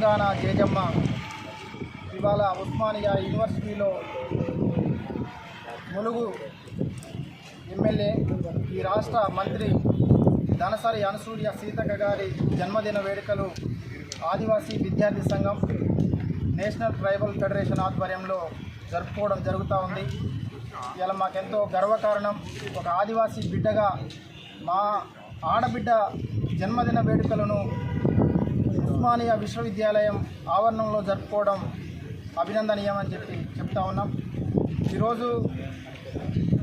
తెలంగాణ జేజమ్మ ఇవాళ ఉస్మానియా యూనివర్సిటీలో ములుగు ఎమ్మెల్యే ఈ రాష్ట్ర మంత్రి ధనసరి అనసూయ సీతక్క గారి జన్మదిన వేడుకలు ఆదివాసీ విద్యార్థి సంఘం నేషనల్ ట్రైబల్ ఫెడరేషన్ ఆధ్వర్యంలో జరుపుకోవడం జరుగుతూ ఉంది. ఇలా మాకెంతో గర్వకారణం. ఒక ఆదివాసీ బిడ్డగా మా ఆడబిడ్డ జన్మదిన వేడుకలను ఉస్మానియా విశ్వవిద్యాలయం ఆవరణంలో జరుపుకోవడం అభినందనీయమని చెప్పి చెప్తా ఉన్నాం. ఈరోజు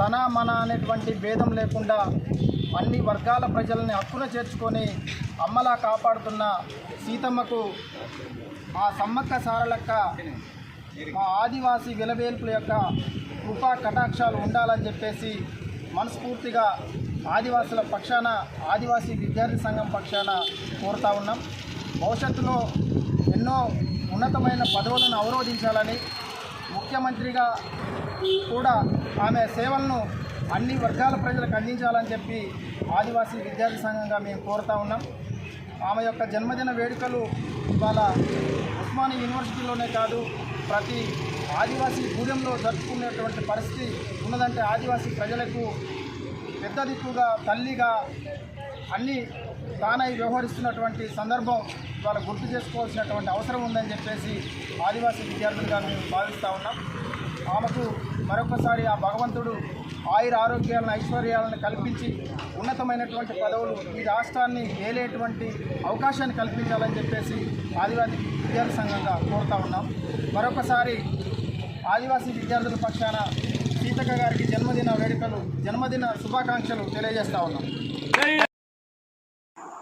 తన మన అనేటువంటి భేదం లేకుండా అన్ని వర్గాల ప్రజల్ని హక్కున చేర్చుకొని అమ్మలా కాపాడుతున్న సీతమ్మకు ఆ సమ్మక్క సారలక్క మా ఆదివాసీ విలవేల్పుల యొక్క కృపా కటాక్షాలు ఉండాలని చెప్పేసి మనస్ఫూర్తిగా ఆదివాసుల పక్షాన ఆదివాసీ విద్యార్థి సంఘం పక్షాన కోరుతా ఉన్నాం. భవిష్యత్తులో ఎన్నో ఉన్నతమైన పదవులను అవరోధించాలని ముఖ్యమంత్రిగా కూడా ఆమె సేవలను అన్ని వర్గాల ప్రజలకు అందించాలని చెప్పి ఆదివాసీ విద్యార్థి సంఘంగా మేము కోరుతా ఉన్నాం. ఆమె యొక్క జన్మదిన వేడుకలు ఇవాళ ఉస్మాని యూనివర్సిటీలోనే కాదు ప్రతి ఆదివాసీ గూడెంలో జరుపుకునేటువంటి పరిస్థితి ఉన్నదంటే ఆదివాసీ ప్రజలకు పెద్ద దిక్కుగా తల్లిగా అన్ని తానై వ్యవహరిస్తున్నటువంటి సందర్భం ఇవాళ గుర్తు చేసుకోవాల్సినటువంటి అవసరం ఉందని చెప్పేసి ఆదివాసీ విద్యార్థులుగా మేము భావిస్తూ ఉన్నాం. ఆమెకు మరొకసారి ఆ భగవంతుడు ఆయుర ఆరోగ్యాలను ఐశ్వర్యాలను కల్పించి ఉన్నతమైనటువంటి పదవులు ఈ రాష్ట్రాన్ని ఏలేటువంటి అవకాశాన్ని కల్పించాలని చెప్పేసి ఆదివాసీ విద్యార్థి సంఘంగా కోరుతా ఉన్నాం. మరొకసారి ఆదివాసీ విద్యార్థుల పక్షాన సీతక్క గారికి జన్మదిన వేడుకలు జన్మదిన శుభాకాంక్షలు తెలియజేస్తా ఉన్నాం.